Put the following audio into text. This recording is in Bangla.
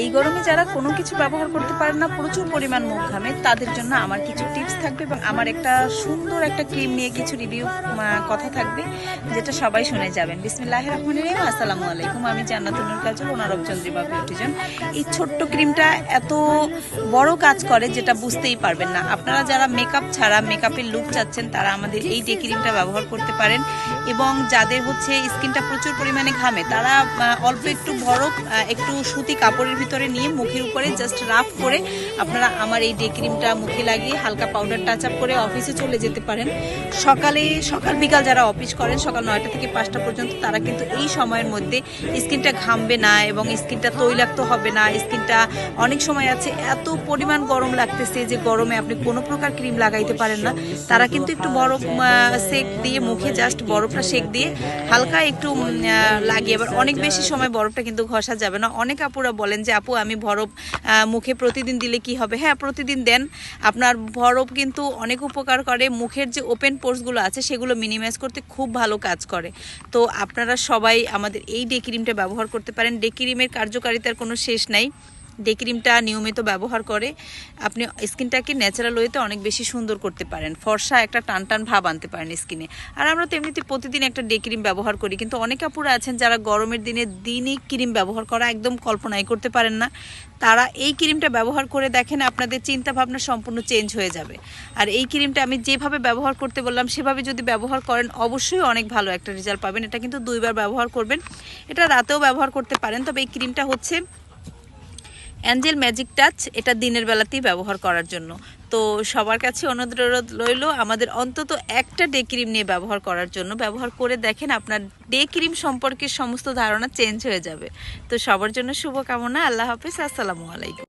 এই গরমে যারা কোনো কিছু ব্যবহার করতে পারেন না, প্রচুর পরিমাণ মুখ ঘামে, তাদের জন্য আমার কিছু টিপস থাকবে এবং আমার একটা সুন্দর একটা ক্রিম নিয়ে কিছু রিভিউ কথা থাকবে, যেটা সবাই শুনে যাবেন। বিসমিল্লাহ রহমান রহিম, আসসালামু আলাইকুম। আমি জান্নাতুনুর কাজল ওনারব চন্দ্রিমা বিউটিজন। এই ছোট্ট ক্রিমটা এত বড় কাজ করে যেটা বুঝতেই পারবেন না। আপনারা যারা মেকআপ ছাড়া মেকআপের লুক চাচ্ছেন, তারা আমাদের এই ডে ক্রিমটা ব্যবহার করতে পারেন। এবং যাদের হচ্ছে স্কিনটা প্রচুর পরিমাণে ঘামে, তারা অল্প একটু বরফ একটু সুতি কাপড়ের ভিতরে নিয়ে মুখের উপরে জাস্ট রাফ করে আপনারা আমার এই ডে ক্রিমটা মুখে লাগিয়ে হালকা পাউডার টাচ আপ করে অফিসে চলে যেতে পারেন। সকালে, সকাল বিকাল যারা অফিস করেন, সকাল নয়টা থেকে পাঁচটা পর্যন্ত তারা কিন্তু এই সময়ের মধ্যে স্কিনটা ঘামবে না এবং স্কিনটা তৈলাক্ত হবে না। স্কিনটা অনেক সময় আছে, এত পরিমাণ গরম লাগতেছে যে গরমে আপনি কোনো প্রকার ক্রিম লাগাইতে পারেন না। তারা কিন্তু একটু বরফ সেক দিয়ে মুখে জাস্ট বরফটা সেক দিয়ে হালকা একটু লাগিয়ে এবার অনেক বেশি সময় বরফটা কিন্তু ঘষা যাবে না। অনেক আপুরা বলেন যে আপু, আমি বরফ মুখে প্রতিদিন দিলে কি হবে? হ্যাঁ প্রতিদিন দেন। আপনার ভরব কিন্তু অনেক উপকার করে। মুখের যে ওপেন পোর্সগুলো আছে, সেগুলো মিনিমাইজ করতে খুব ভালো কাজ করে। তো আপনারা সবাই আমাদের এই ডে ক্রিমটা ব্যবহার করতে পারেন। ডে ক্রিমের কার্যকারিতার কোনো শেষ নাই। ডে ক্রিমটা নিয়মিত ব্যবহার করে, আপনি স্কিনটাকে ন্যাচারাল ওয়েতে অনেক বেশি সুন্দর করতে পারেন। ফর্সা একটা টান টান ভাব আনতে পারেন স্কিনে। আর আমরা তো এমনিতে প্রতিদিন একটা ডে ক্রিম ব্যবহার করি, কিন্তু অনেক আপুরা আছেন যারা গরমের দিনে দিনই ক্রিম ব্যবহার করা একদম কল্পনাই করতে পারেন না। তারা এই ক্রিমটা ব্যবহার করে দেখেন আপনাদের চিন্তা ভাবনা সম্পূর্ণ চেঞ্জ হয়ে যাবে। আর এই ক্রিমটা আমি যেভাবে ব্যবহার করতে বললাম, সেভাবে যদি ব্যবহার করেন, অবশ্যই অনেক ভালো একটা রেজাল্ট পাবেন। এটা কিন্তু দুইবার ব্যবহার করবেন। এটা রাতেও ব্যবহার করতে পারেন, তবে এই ক্রিমটা হচ্ছে অ্যাঞ্জেল ম্যাজিক টাচ এটা দিনের বেলাতেই ব্যবহার করার জন্য। তো সবার কাছে অনুরোধ রইল, আমাদের অন্তত একটা ডে ক্রিম নিয়ে ব্যবহার করার জন্য। ব্যবহার করে দেখেন আপনার ডে ক্রিম সম্পর্কে সমস্ত ধারণা চেঞ্জ হয়ে যাবে। তো সবার জন্য শুভকামনা, আল্লাহ হাফিজ, আসসালামু আলাইকুম।